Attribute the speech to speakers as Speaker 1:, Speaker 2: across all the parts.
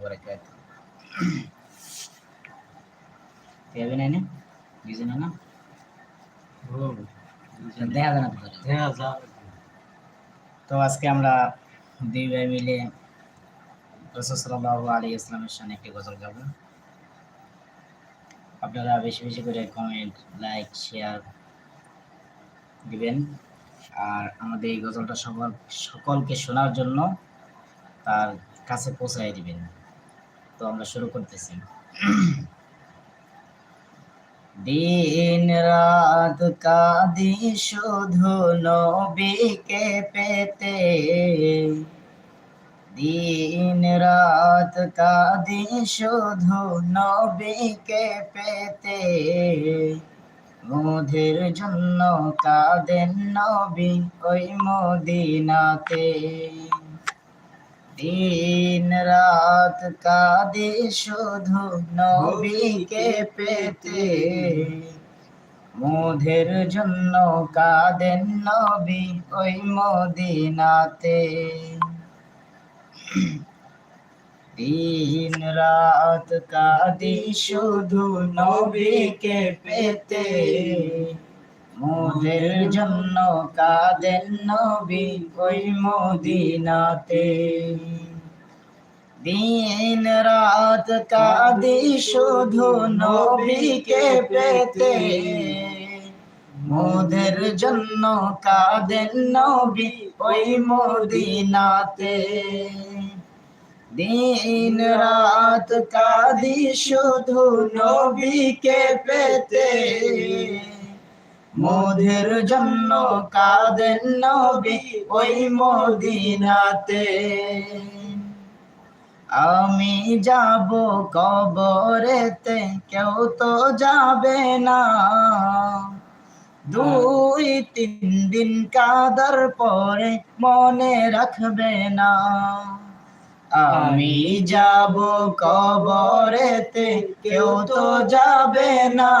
Speaker 1: وبركاته যাবে না না দুজনে না দেখা যায় না তো আজকে আমরা দুই ভাই মিলে রসুল্লাহ আলী ইসলামের সামনে একটি গজল গাব আপনারা বেশি বেশি করে কমেন্ট লাইক শেয়ার দিবেন আর আমাদের এই গজলটা সকল সকলকে শোনার জন্য তার কাছে পৌঁছায় দিবেন তো আমরা শুরু করতেছি। দিন রাত কাদি শুধু নবীকে পেতে। দিন রাত কাদি শুধু নবীকে পেতে। মোদের জন্য কাঁদেন নবী ওই মদিনাতে। দিন রাত কাঁদে শুধু নবীকে পেতে। মোদের জন্য কাঁদেন নবী ওই মদিনাতে। দিন রাত কাঁদি শুধু নবীকে পেতে। মোদের জন্য কাঁদেন নবী ওই মদিনাতে। দিন রাত কাঁদি শুধু নবীকে পেতে। মোদের জন্য কাঁদেন নবী ওই মদিনাতে। দিন রাত কাঁদি শুধু নবীকে পেতে। মোদের জন্য কাঁদেন নবী ওই মদিনাতে। আমি যাব কবরেতে, কেউ তো যাবে না। দুই, তিন দিন কাদার পরে মনে রাখবে না। আমি যাব কবরেতে, কেউ তো যাবে না।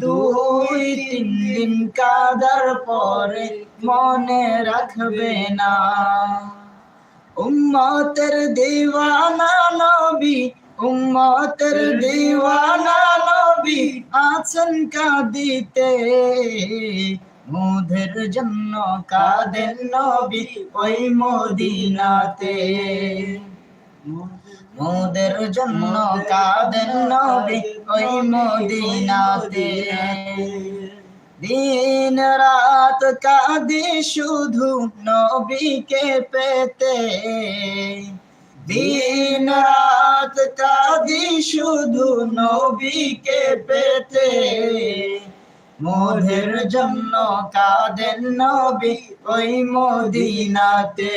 Speaker 1: দুই তিন দিন কাদার পরে মনে রাখবে না। উম্মতের দিওয়ানা নবী, উম্মতের দিওয়ানা নবী আছেন কাঁদিতে। মোদের জন্য কাঁদেন নবী ওই মদিনাতে। মোদের জন্য কাঁদেন নবী ওই মদিনাতে। দিন রাত কাঁদি শুধু নবীকে পেতে। দিন রাত কাঁদি শুধু নবীকে পেতে। মোদের জন্য কাঁদেন নবী ওই মদিনাতে।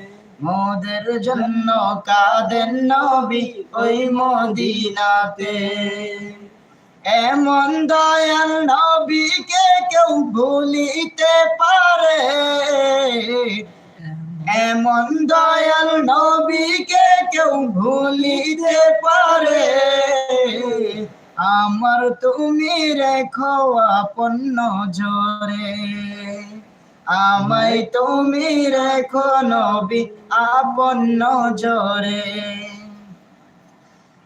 Speaker 1: মোদের জন্য কাঁদেন নবী ওই মদিনাতে। এমন দয়াল নবীকে কেউ ভুলিতে পারে। এমন দয়াল নবীকে কেউ ভুলিতে পারে। আমার তুমি রেখো আপন জোরে আমায় তুমি রেখো নবী, আপন জোরে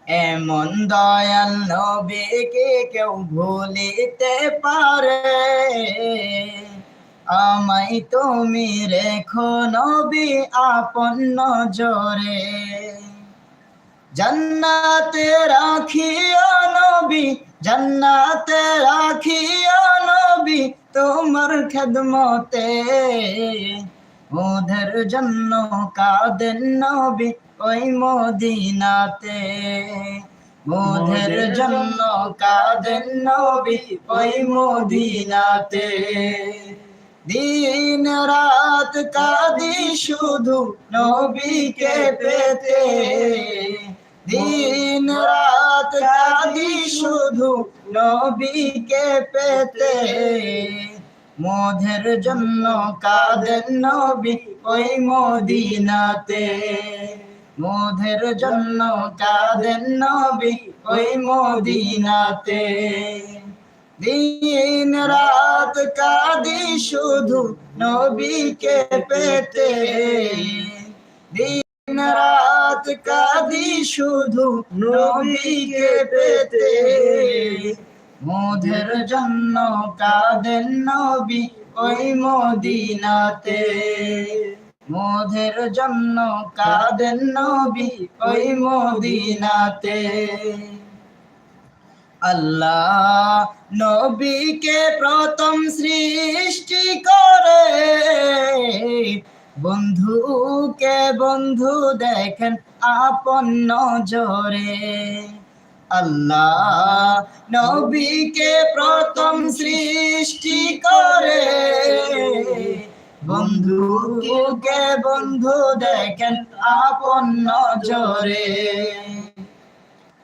Speaker 1: এমন দয়াল নবীকে কেউ ভুলিতে পারে। আমায় তুমি রেখো নবী, আপন জোরে জান্নাতে রাখিও নবী, জান্নাতে রাখিও নবী, তোমার খেদমতে ওদের জন্য কাঁদেন নবী ওই মদিনাতে। ওদের জন্য কাঁদেন নবী ওই মদিনাতে। দিন রাত কাদি শুধু নবীকে পেতে। দিন রাত কাঁদি শুধু নবীকে পেতে। মোধের জন্য কাঁদেন নবী ওই মদিনাতে। মোধের জন্য কাঁদেন নবী ওই মদিনাতে। দিন রাত কাঁদি শুধু নবীকে পেতে। দিন রাত কাঁদি শুধু নবীকে পেতে। মোধের জন্য কাঁদেন নবী ওই মদিনাতে। মোধের জন্য কাঁদেন নবী ওই মদিনাতে। আল্লাহ নবীকে প্রথম সৃষ্টি করে। বন্ধুকে বন্ধু দেখেন আপন নজরে? আল্লাহ নবীকে প্রথম সৃষ্টি করে। বন্ধুকে বন্ধু দেখেন আপন নজরে?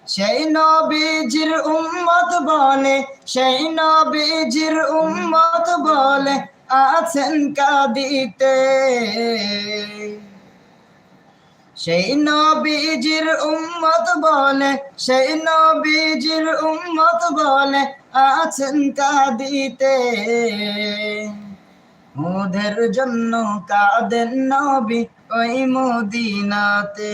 Speaker 1: সেই নবীজির উম্মত বলে, সেই নবীজির উম্মত বলে আছেন কাদিতে। সেই নবীজির উম্মত বলে, সেই নবীজির উম্মত বলে আছেন কাদিতে। মোদের জন্য কাঁদেন নবী ওই মদিনাতে।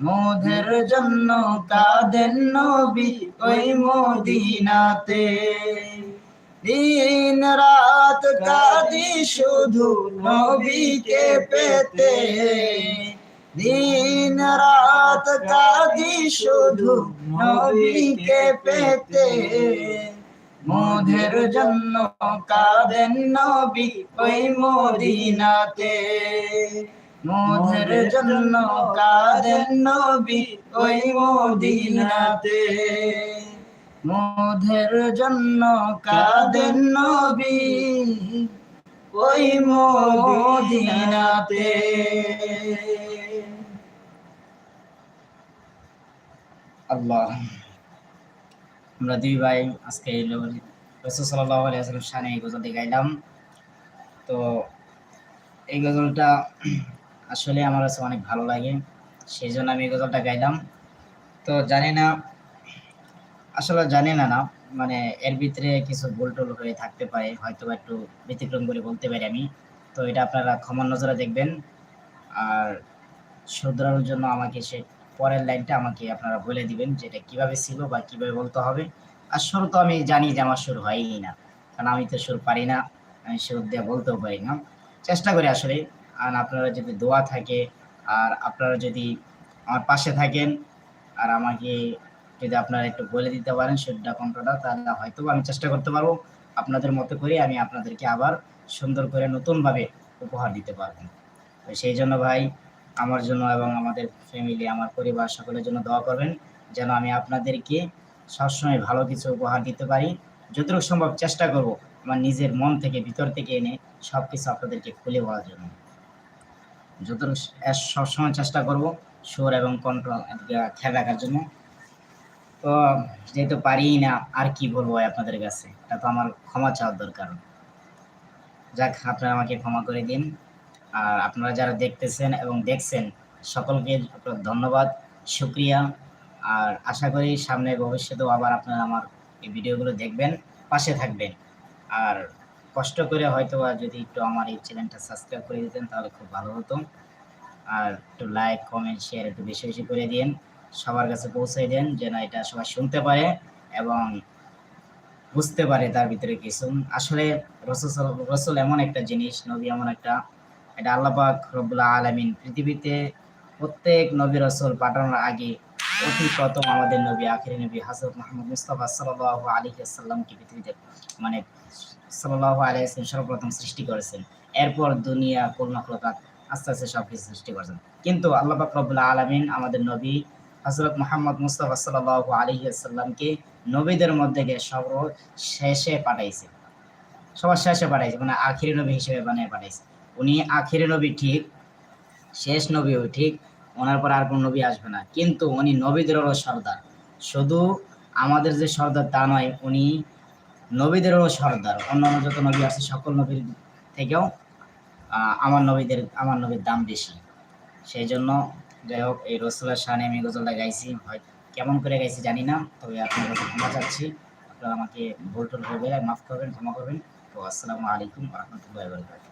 Speaker 1: মোদের জন্য কাঁদেন নবী ওই মদিনাতে। দিন রাত কাঁদি শুধু নবীকে পেতে। দিন রাত কাঁদি শুধু নবীকে পেতে। মোদের জন্য কাঁদেন নবী ওই মদিনাতে। মোদের জন্য কাঁদেন নবী ওই মদিনাতে? মোদের জন্য কাঁদেন নবী ওই মদিনাতে? আল্লাহ। আমরা দুই ভাই আজকে রসুল সাল্লাহ আলিয়া শানে এই গজলটি গাইলাম। তো এই গজলটা আসলে আমার কাছে অনেক ভালো লাগে। সেই জন্য আমি এই গজলটা গাইলাম। তো জানি না, আসলে জানি না না মানে এর ভিতরে কিছু ভুল টুল হয়ে থাকতে পারে হয়তো একটু ব্যতিক্রম করে বলতে পারি আমি। তো এটা আপনারা ক্ষমার নজরে দেখবেন। আর শুধরানোর জন্য আমাকে সে পরের লাইনটা আমাকে আপনারা বলে দিবেন, যে এটা কীভাবে ছিল বা কীভাবে বলতে হবে। আর সুর তো আমি জানি যে আমার সুর হয়ই না। কারণ আমি তো সুর পারি না, আমি সুর দিয়ে বলতেও পারি না। চেষ্টা করি আসলে। আর আপনারা যদি দোয়া থাকে, আর আপনারা যদি আমার পাশে থাকেন, আর আমাকে যদি আপনারা একটু বলে দিতে পারেন সুরটা কণ্ঠটা, তাহলে হয়তো আমি চেষ্টা করতে পারব। আপনাদের মতো করে আমি আপনাদেরকে আবার সুন্দর করে নতুনভাবে উপহার দিতে পারব। তো সেই জন্য ভাই, আমার জন্য এবং আমাদের ফ্যামিলি আমার পরিবার সকলের জন্য দোয়া করবেন, যেন আমি আপনাদেরকে সবসময় ভালো কিছু উপহার দিতে পারি। যতটুকু সম্ভব চেষ্টা করব, আমার নিজের মন থেকে, ভিতর থেকে এনে সব কিছু আপনাদেরকে খুলে বলার জন্য। যতটুকু সবসময় চেষ্টা করব সুর এবং কণ্ঠ খেয়াল রাখার জন্য। তো যেহেতু পারি না, আর কি বলব আপনাদের কাছে? এটা তো আমার ক্ষমা চাওয়ার দরকার। যাক, আপনারা আমাকে ক্ষমা করে দিন। আর আপনারা যারা দেখতেছেন এবং দেখছেন, সকলকে ধন্যবাদ, শুক্রিয়া। আর আশা করি সামনে ভবিষ্যতেও আবার আপনারা আমার এই ভিডিওগুলো দেখবেন, পাশে থাকবেন। আর কষ্ট করে হয়তো যদি একটু আমার এই চ্যানেলটা সাবস্ক্রাইব করে দিতেন, তাহলে খুব ভালো হতো। আর একটু লাইক কমেন্ট শেয়ার একটু বেশি বেশি করে দিন সবার কাছে পৌঁছে দেন যেন এটা সবাই শুনতে পারে এবং বুঝতে পারে তার ভিতরে কিছু আসলে রসুল রসুল এমন একটা জিনিস, নবী এমন একটা, এটা আল্লাপাক রব্বুল্লাহ আলমিন পৃথিবীতে প্রত্যেক নবী রসুল পাঠানোর আগে অতি প্রথম আমাদের নবী, আখিরি নবী হযরত মুহাম্মদ মুস্তাফা সাল্লাল্লাহু আলাইহি ওয়াসাল্লামকে পৃথিবীতে মানে সাল্লাল্লাহু আলাইহি ওয়াসাল্লাম সর্বপ্রথম সৃষ্টি করেছেন। এরপর দুনিয়া কুল আস্তে আস্তে সব কিছু সৃষ্টি করেছেন। কিন্তু আল্লাহ পাক রব্বুল আলামিন আমাদের নবী হযরত মুহাম্মদ মুস্তাফা সাল্লাল্লাহু আলাইহি ওয়াসাল্লামকে নবীদের মধ্যে গিয়ে সর্ব শেষে পাঠাইছে। সবার শেষে পাঠাইছে মানে আখিরি নবী হিসেবে বানিয়ে পাঠাইছে। উনি আখিরি নবী ঠিক, শেষ নবীও ঠিক, ওনার পর আর কোনো নবী আসবে না। কিন্তু উনি নবীদেরও সর্দার। শুধু আমাদের যে সর্দার তা নয়, উনি নবীদেরও সর্দার। অন্যান্য যত নবী আছে, সকল নবীর থেকেও আমার নবীদের, আমার নবীর দাম বেশি। সেই জন্য যাই হোক, এই রসুলের সানে আমি গজলটা গাইছি। হয় কেমন করে গাইছি জানি না, তবে আপনার ক্ষমা চাচ্ছি। আপনারা আমাকে ভুল টুল গেলে মাফ করবেন, ক্ষমা করবেন। তো আসসালামু আলাইকুম রহমতুল্লাহ বরকাত